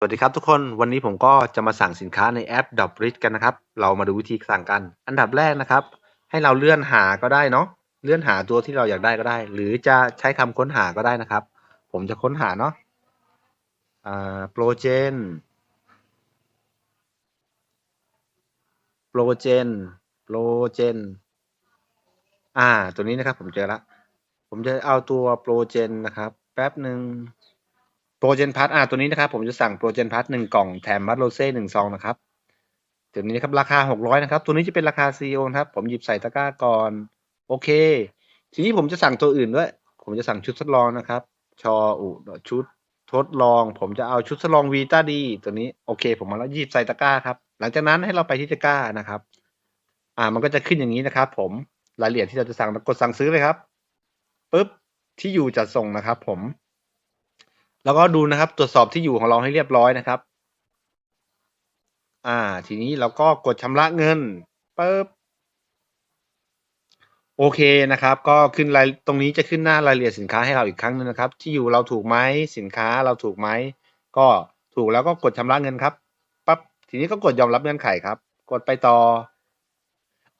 สวัสดีครับทุกคนวันนี้ผมก็จะมาสั่งสินค้าในแอป d o p r i t กันนะครับ เรามาดูวิธีสั่งกัน อันดับแรกนะครับ ให้เราเลื่อนหาก็ได้เนาะเลื่อนหาตัวที่เราอยากได้ก็ได้ หรือจะใช้คำค้นหาก็ได้นะครับ ผมจะค้นหาเนาะอ่าโปรเจนโปรเจนโปรเจนอ่า ตัวนี้นะครับผมเจอละผมจะเอาตัวโปรเจนนะครับ แป๊บหนึ่ง โปรเจนพัทอ่าตัวนี้นะครับผมจะสั่งโปรเจนพัทหนึ่งกล่องแถมมัดโรเซ่หนึ่งซองนะครับตัวนี้ครับราคาหกร้อยนะครับ ตัวนี้จะเป็นราคาซีโอครับ ผมหยิบใส่ตะกร้าก่อน โอเค ทีนี้ผมจะสั่งตัวอื่นด้วย ผมจะสั่งชุดทดลองนะครับ ชออุชุดทดลอง ผมจะเอาชุดทดลองวีต้าดีตัวนี้โอเค ผมมาแล้วหยิบใส่ตะกร้าครับ หลังจากนั้นให้เราไปที่ตะกร้านะครับ อ่ามันก็จะขึ้นอย่างนี้นะครับ ผมรายละเอียดที่เราจะสั่งกดสั่งซื้อเลยครับปุ๊บที่อยู่จัดส่งนะครับ ผม แล้วก็ดูนะครับ ตรวจสอบที่อยู่ของเราให้เรียบร้อยนะครับ อ่า ทีนี้เราก็กดชำระเงินปึ๊บโอเคนะครับ ก็ขึ้นรายตรงนี้จะขึ้นหน้ารายละเอียดสินค้าให้เราอีกครั้งหนึงนะครับ ที่อยู่เราถูกไหมสินค้าเราถูกไหมก็ถูกแล้วก็กดชำระเงินครับปั๊บทีนี้ก็กดยอมรับเงื่อนไขครับ กดไปต่อ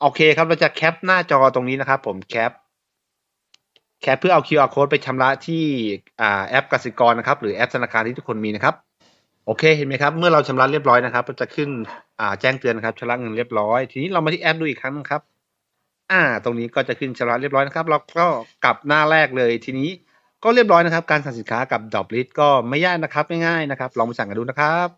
โอเคครับเราจะแคปหน้าจอตรงนี้นะครับ ผมแคป แคปเพื่อเอา QR code ไปชำระที่แอปกสิกรนะครับ หรือแอปธนาคารที่ทุกคนมีนะครับ โอเคเห็นไหมครับ เมื่อเราชำระเรียบร้อยนะครับ ก็จะขึ้นแจ้งเตือนนะครับชำระเงินเรียบร้อย ทีนี้เรามาที่แอปดูอีกครั้งนึงครับ อ่า ตรงนี้ก็จะขึ้นชำระเรียบร้อยนะครับ เราก็กลับหน้าแรกเลยทีนี้ก็เรียบร้อยนะครับ การสั่งสินค้ากับดอ p ลิ t ก็ไม่ยากนะครับง่ายๆนะครับ ลองไปสั่งกันดูนะครับ